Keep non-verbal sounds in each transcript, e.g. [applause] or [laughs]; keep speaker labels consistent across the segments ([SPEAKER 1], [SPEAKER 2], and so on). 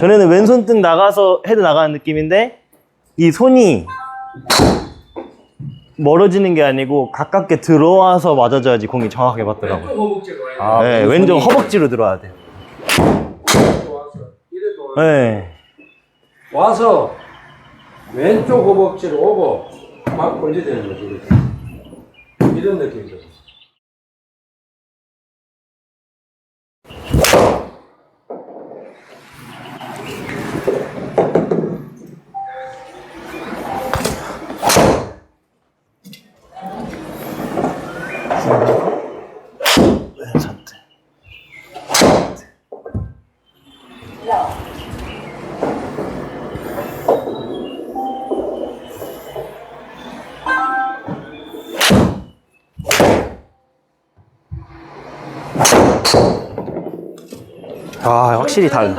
[SPEAKER 1] 전에는 왼손 등 나가서 헤드 나가는 느낌인데 이 손이 멀어지는 게 아니고 가깝게 들어와서 맞아줘야지 공이 정확하게 맞더라고요.
[SPEAKER 2] 왼쪽 허벅지로 와야 돼.
[SPEAKER 3] 아,
[SPEAKER 1] 네,
[SPEAKER 3] 그
[SPEAKER 1] 왼쪽
[SPEAKER 3] 손이-
[SPEAKER 1] 허벅지로 들어와야 돼요.
[SPEAKER 2] 와서 이래 도.
[SPEAKER 1] 네.
[SPEAKER 2] 와서 왼쪽 허벅지로 오고 막 벌리되는 거지 이렇게. 이런 느낌이죠.
[SPEAKER 1] 아, 확실히 달라.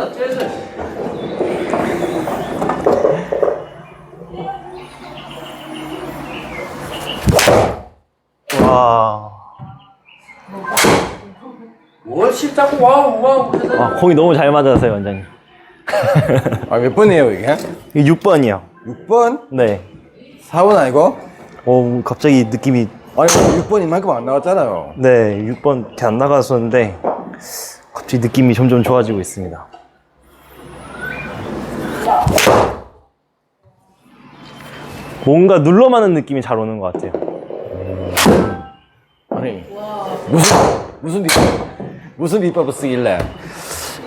[SPEAKER 1] 와.
[SPEAKER 2] 와우 와우 하잖아.
[SPEAKER 1] 아, 공이 너무 잘 맞았어요, 원장님.
[SPEAKER 3] 아, 몇 번이에요, 이게?
[SPEAKER 1] 이게 6번이요.
[SPEAKER 3] 6번?
[SPEAKER 1] 네.
[SPEAKER 3] 4번 아니고?
[SPEAKER 1] 어, 갑자기 느낌이
[SPEAKER 3] 아니, 6번 이만큼 안 나왔잖아요.
[SPEAKER 1] 네, 6번 이렇게 안 나갔었는데 갑자기 느낌이 점점 좋아지고 있습니다. 뭔가 눌러 맞는 느낌이 잘 오는 것 같아요.
[SPEAKER 3] 아니, 무슨, 무슨 비법, 무슨 비법을 쓰길래?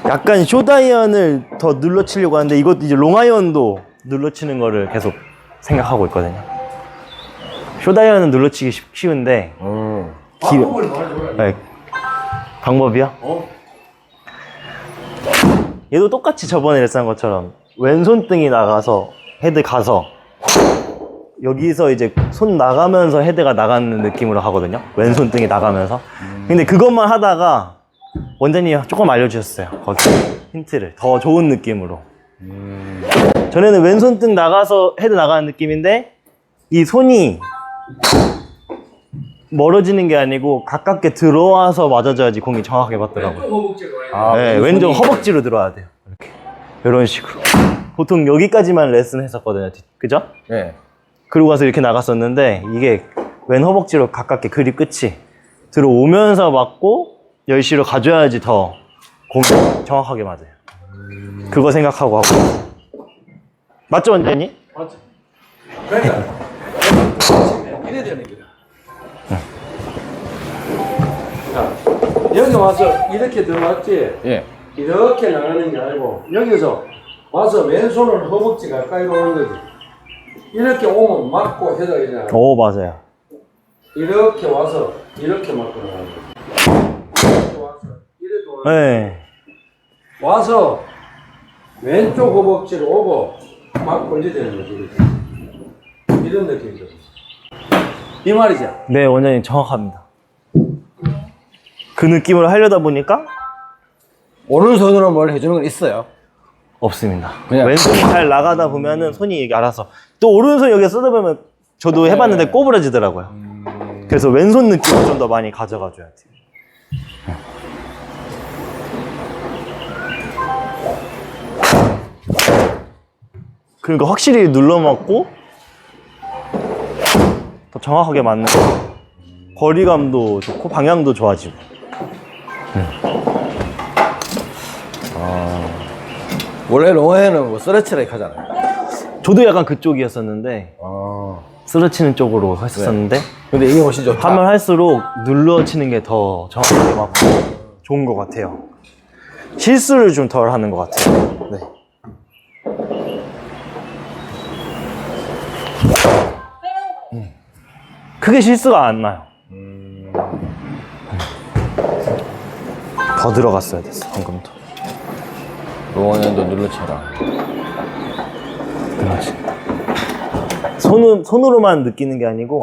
[SPEAKER 1] 약간 쇼다이언을 더 눌러 치려고 하는데 이것도 이제 롱아이언도 눌러 치는 거를 계속 생각하고 있거든요. 쇼다이언은 눌러 치기 쉽- 쉬운데
[SPEAKER 3] 음.
[SPEAKER 1] 길,
[SPEAKER 2] 방법을 말해줘라.
[SPEAKER 1] 네. 방법이요?
[SPEAKER 2] 어?
[SPEAKER 1] 얘도 똑같이 저번에 레슨한 것처럼 왼손 등이 나가서 헤드 가서 여기서 이제 손 나가면서 헤드가 나가는 느낌으로 하거든요. 왼손 등이 나가면서. 근데 그것만 하다가 원장님이 조금 알려주셨어요. 거기 힌트를 더 좋은 느낌으로. 전에는 왼손 등 나가서 헤드 나가는 느낌인데 이 손이 멀어지는 게 아니고 가깝게 들어와서 맞아줘야지 공이 정확하게 맞더라고요.
[SPEAKER 2] 왼쪽 허벅지로 와야.
[SPEAKER 3] 아,
[SPEAKER 1] 네,
[SPEAKER 3] 그
[SPEAKER 1] 왼쪽 허벅지로 들어와야 돼요. 이렇게. 이런 식으로. 보통 여기까지만 레슨 했었거든요. 뒤- 그죠?
[SPEAKER 3] 네.
[SPEAKER 1] 그러고 가서 이렇게 나갔었는데 이게 왼 허벅지로 가깝게 그립 끝이 들어오면서 맞고 열시로 가줘야지 더 공이 정확하게 맞아요. 그거 생각하고 하고. 맞죠, 원장님?
[SPEAKER 2] 맞지? 그러니까 이래 되는 거다. 자, 여기 와서 이렇게 들어왔지.
[SPEAKER 3] 예.
[SPEAKER 2] 이렇게 나가는 게 아니고 여기서 와서 왼손을 허벅지 가까이 오는 거지. 이렇게 오면 맞고 해야 되잖아.
[SPEAKER 1] 오, 맞아요.
[SPEAKER 2] 이렇게 와서 이렇게 맞고 나가는 거지. 이렇게 와서 이래도 와서
[SPEAKER 1] 네.
[SPEAKER 2] 와서 왼쪽 허벅지로 오고 막 벌리되는 거지. 이런 느낌이죠. 이 말이죠.
[SPEAKER 1] 네, 원장님 정확합니다. 그 느낌으로 하려다 보니까
[SPEAKER 3] 오른손으로 뭘 해주는 건 있어요.
[SPEAKER 1] 없습니다.
[SPEAKER 3] 그냥-
[SPEAKER 1] 왼손이 잘 나가다 보면은 손이 이게 알아서 또 오른손 여기 쓰다 보면 저도 해봤는데
[SPEAKER 3] 네.
[SPEAKER 1] 꼬부러지더라고요. 그래서 왼손 느낌을 좀 더 많이 가져가줘야 돼요. 그러니까 확실히 눌러 맞고 더 정확하게 맞는 거리감도 좋고 방향도 좋아지고
[SPEAKER 3] 원래 롱어에는 뭐 스트레치를 하잖아요.
[SPEAKER 1] 저도 약간 그쪽이었었는데
[SPEAKER 3] 아.
[SPEAKER 1] 쓰러치는 쪽으로 했었는데
[SPEAKER 3] 근데 이게 훨씬 좋다.
[SPEAKER 1] 하면 할수록 눌러치는 게 더 정확하게 맞고 좋은 것 같아요. 실수를 좀 덜 하는 것 같아요. 네. 크게 실수가 안 나요. 더 들어갔어야 됐어, 방금 더.
[SPEAKER 3] 롱어에도 눌러쳐라.
[SPEAKER 1] 그렇지. 손은, 손으로만 느끼는 게 아니고,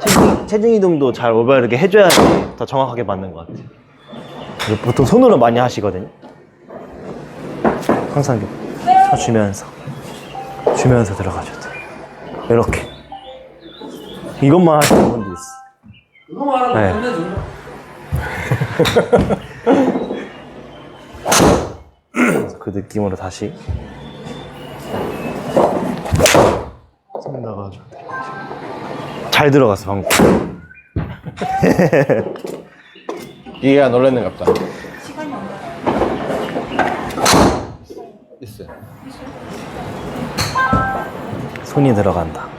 [SPEAKER 1] 체중, 체중 이동도 잘 올바르게 해줘야지 더 정확하게 맞는 것 같아요. 그리고 보통 손으로 많이 하시거든요. 항상 이렇게 쳐주면서, 주면서 돼요. 이렇게. 이것만 하시는 분도 있어.
[SPEAKER 2] 그거 말하면
[SPEAKER 1] 네.
[SPEAKER 2] 끝내 준다. [laughs]
[SPEAKER 1] 그 느낌으로 다시 손 나가죠. 잘 들어갔어 방금. [laughs]
[SPEAKER 3] 기계가 놀랐는갑다. 있어요.
[SPEAKER 1] 손이 들어간다.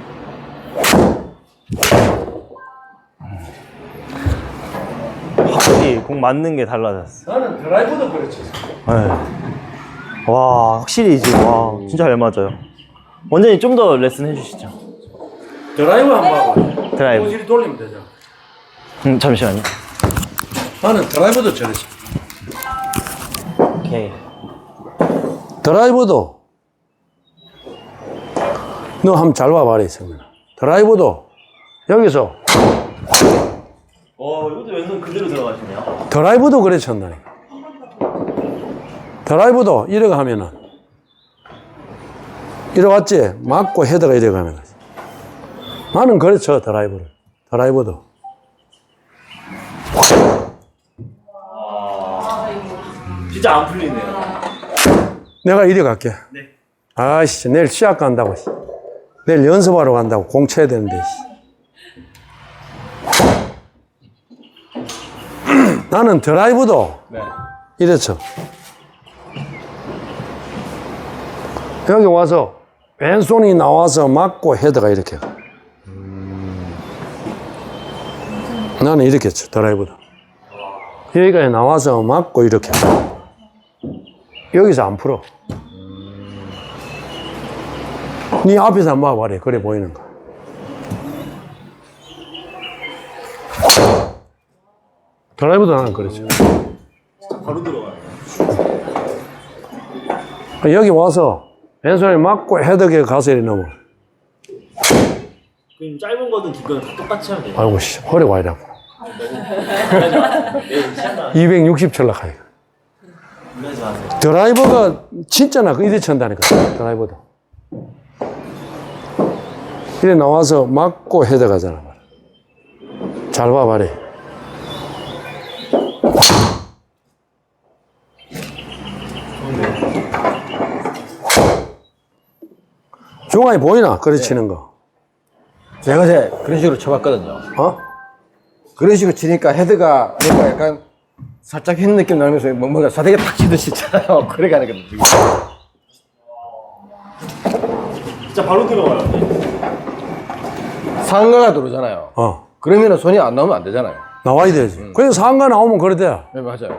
[SPEAKER 1] 확실히 공 맞는 게 달라졌어.
[SPEAKER 2] 나는 드라이브도 그렇지.
[SPEAKER 1] 네. 와 확실히 이제 와 진짜 잘 맞아요. 원장님 좀 더 레슨 해주시죠.
[SPEAKER 2] 드라이브 한번 봐봐.
[SPEAKER 1] 드라이브.
[SPEAKER 2] 꼬지리 돌리면 되잖아.
[SPEAKER 1] 음, 잠시만요.
[SPEAKER 2] 나는 드라이브도 저랬어.
[SPEAKER 1] 오케이.
[SPEAKER 2] 드라이브도 너 한번 잘 봐봐라 성민아 드라이브도 여기서
[SPEAKER 1] 어 이것도 왼손 그대로 들어가시네요.
[SPEAKER 2] 드라이브도 쳤다니까 드라이브도 이렇게 하면은. 이래 왔지? 맞고 헤드가 이래 거지. 나는 쳐 드라이브를. 드라이브도.
[SPEAKER 1] 진짜 안 풀리네요.
[SPEAKER 2] 내가 이리 갈게. 아씨 내일 시합 간다고 씨. 내일 연습하러 간다고 공 쳐야 되는데 나는 드라이브도
[SPEAKER 3] 네.
[SPEAKER 2] 이래서 여기 와서 왼손이 나와서 맞고 헤드가 이렇게. 가. 나는 이렇게 쳐 드라이브도. 여기가 나와서 맞고 이렇게. 여기서 안 풀어. 네 앞에서 한번 봐봐라 그래 보이는 거 드라이브도 나는 그렇죠
[SPEAKER 1] 바로 들어가요.
[SPEAKER 2] 여기 와서 왼손에 맞고 헤드게 가서 이리 넘어.
[SPEAKER 1] 그럼 짧은 거든 긴 거든 다 똑같이 하면 돼요.
[SPEAKER 2] 아이고, 씨, 허리가 와 이라고. 260 [laughs] 철락하니.
[SPEAKER 1] 그러지 마세요.
[SPEAKER 2] 드라이버가 진짜 나 이리 친다니까, 드라이버도. 이래 나와서 맞고 헤드 가잖아. 잘 봐봐래. 중간에 보이나? 그래 치는 거.
[SPEAKER 3] 제가 이제 그런 식으로 쳐봤거든요.
[SPEAKER 2] 어?
[SPEAKER 3] 그런 식으로 치니까 헤드가 뭔가 약간 살짝 휘는 느낌 나면서 뭐- 뭔가 사대기 탁 치듯이 있잖아요. [laughs] 그래 가는 거든 지금.
[SPEAKER 1] 진짜 바로 들어가요.
[SPEAKER 3] 상가가 들어오잖아요.
[SPEAKER 2] 어.
[SPEAKER 3] 그러면은 손이 안 나오면 안 되잖아요.
[SPEAKER 2] 나와야 되지. 그래서 상가 나오면 그래 돼.
[SPEAKER 3] 네, 맞아요.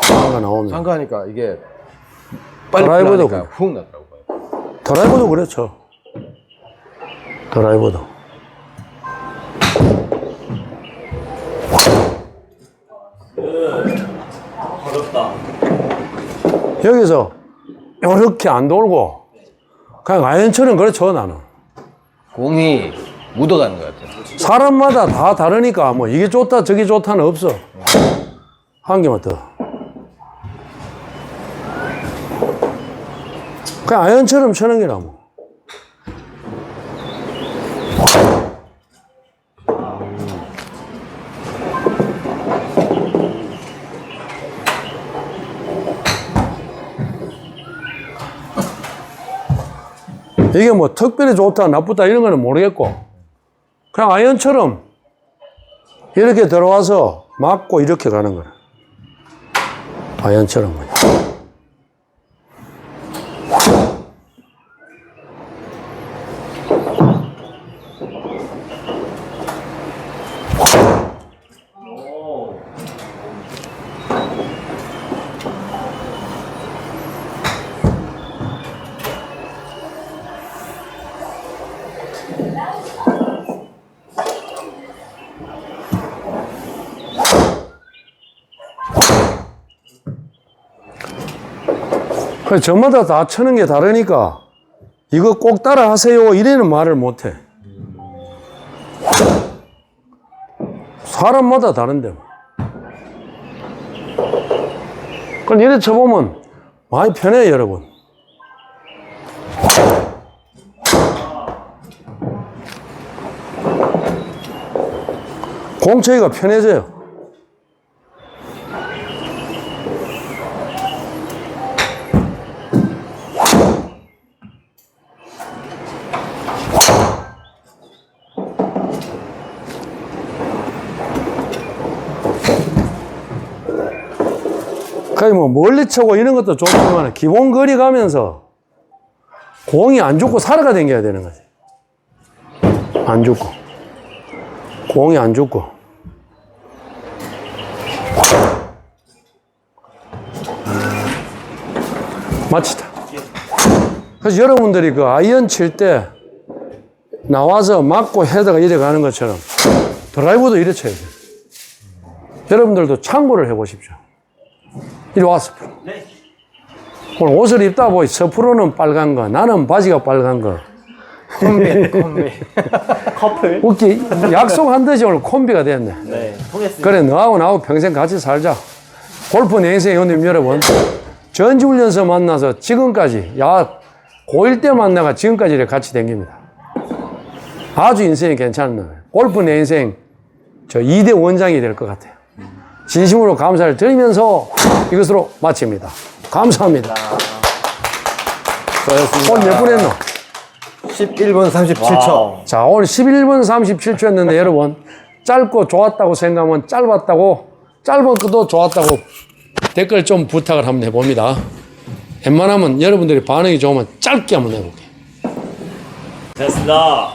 [SPEAKER 2] 상가 나오면.
[SPEAKER 3] 상가하니까 이게 빨리
[SPEAKER 2] 드라이버도
[SPEAKER 3] 풀어가니까 훅 나더라고요.
[SPEAKER 2] 드라이버도 그렇죠. 드라이버도.
[SPEAKER 1] 어렵다.
[SPEAKER 2] 여기서 이렇게 안 돌고 그냥 아연처럼 그렇죠 나는.
[SPEAKER 3] 공이 묻어가는 것 같아요.
[SPEAKER 2] 사람마다 다 다르니까 뭐 이게 좋다 저게 좋다는 없어. 한 개만 더. 그냥 아연처럼 쳐는 게나 뭐. 이게 뭐 특별히 좋다 나쁘다 이런 거는 모르겠고 그냥 아이언처럼 이렇게 들어와서 맞고 이렇게 가는 거야 아이언처럼 그냥. 그 저마다 다 쳐는 게 다르니까 이거 꼭 따라 하세요 이래는 말을 못 해. 사람마다 다른데. 뭐. 그럼 이래 쳐보면 많이 편해요, 여러분. 공체가 편해져요. 여기 뭐 멀리 쳐고 이런 것도 좋지만 기본 거리 가면서 공이 안 죽고 살아가 댕겨야 되는 거지. 안 죽고. 공이 안 죽고. 마치다. 그래서 여러분들이 그 아이언 칠 때 나와서 맞고 헤더가 이래 가는 것처럼 드라이브도 이래 쳐야 돼. 여러분들도 참고를 해 보십시오. 이리 와서. 오늘 옷을 입다 보니 서프로는 빨간 거, 나는 바지가 빨간 거.
[SPEAKER 3] 콤비, [laughs] 콤비.
[SPEAKER 1] 커플?
[SPEAKER 2] 웃기, 약속한 듯이 오늘 콤비가 됐네.
[SPEAKER 1] 네, 통했습니다.
[SPEAKER 2] 그래, 너하고 나하고 평생 같이 살자. 골프 내 인생 형님 여러분. 전지훈련소 만나서 지금까지, 야, 고1 때 만나가 지금까지 이렇게 같이 댕깁니다. 아주 인생이 괜찮은. 골프 내 인생 저 2대 원장이 될 것 같아요. 진심으로 감사를 드리면서 이것으로 마칩니다.
[SPEAKER 3] 감사합니다.
[SPEAKER 2] 오늘 몇 분 했노?
[SPEAKER 3] 11분 37초.
[SPEAKER 1] 와우.
[SPEAKER 2] 자, 오늘 11분 37초였는데 [laughs] 여러분, 짧고 좋았다고 생각하면 짧았다고, 짧은 것도 좋았다고 댓글 좀 부탁을 한번 해봅니다. 웬만하면 여러분들이 반응이 좋으면 짧게 한번 해볼게요.
[SPEAKER 1] 됐습니다.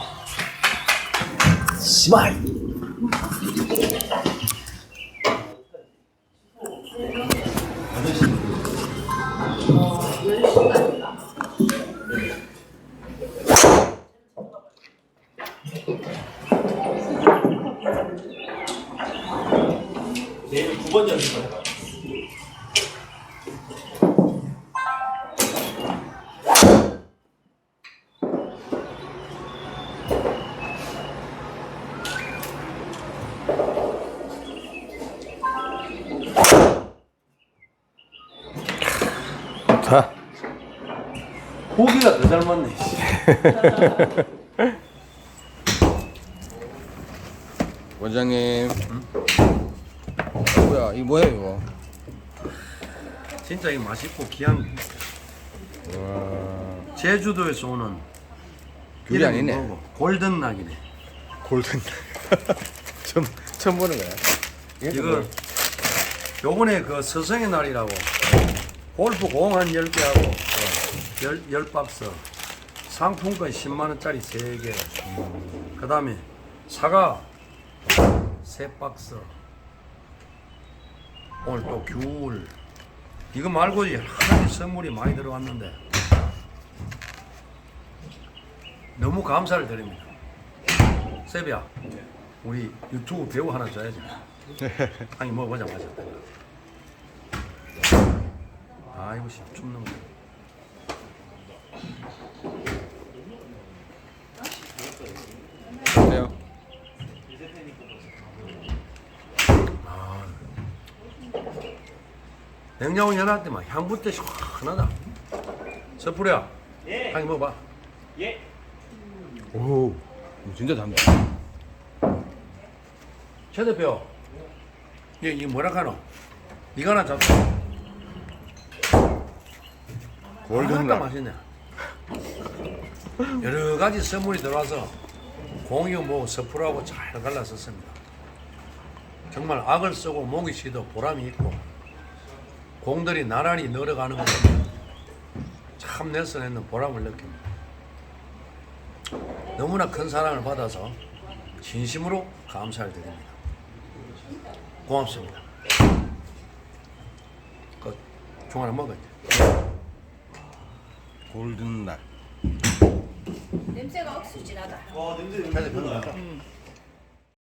[SPEAKER 3] 자,
[SPEAKER 2] 고기가 더 잘 맞네. [laughs]
[SPEAKER 3] 원장님. 뭐야, 이거 뭐야, 이거?
[SPEAKER 2] 진짜 이 맛있고 귀한 제주도에서 오는
[SPEAKER 3] 귤이
[SPEAKER 2] 이름이
[SPEAKER 3] 아니네.
[SPEAKER 2] 뭐고? 골든 낙이네.
[SPEAKER 3] 골든. [laughs] 처음, 처음 보는 거야.
[SPEAKER 2] 이거 요번에 그 스승의 날이라고 골프 공 한 10개하고 열, 열 박스. 상품권 10만 원짜리 3개. 그 다음에 사과 3박스. 오늘 또 귤. 이거 말고 여러 가지 선물이 많이 들어왔는데 너무 감사를 드립니다. 세비야 우리 유튜브 배우 하나 줘야지. [laughs] 아니 먹어보자 마자 아이고 씨 춥는 거
[SPEAKER 3] 어때요?
[SPEAKER 2] 냉장고 열할 때막 향부터 시원하다. 서프로야 예. 한개 먹어봐.
[SPEAKER 3] 오, 이거 진짜 단다.
[SPEAKER 2] 최 대표 이게, 이게 뭐라 카노? 이거 하나 잡수
[SPEAKER 3] 골든
[SPEAKER 2] 아따
[SPEAKER 3] 락.
[SPEAKER 2] 맛있네. 여러 가지 선물이 들어와서 공유 뭐 서프로하고 잘 갈라섰습니다. 정말 악을 쓰고 목이 쉬도 보람이 있고 공들이 나란히 늘어가는 것참 내선에는 보람을 느낍니다. 너무나 큰 사랑을 받아서 진심으로 감사를 드립니다. 고맙습니다. 그 중하나 먹었지
[SPEAKER 3] 골든 락.
[SPEAKER 4] 냄새가 억수진하다.
[SPEAKER 1] 와, 냄새
[SPEAKER 2] 그래서 그거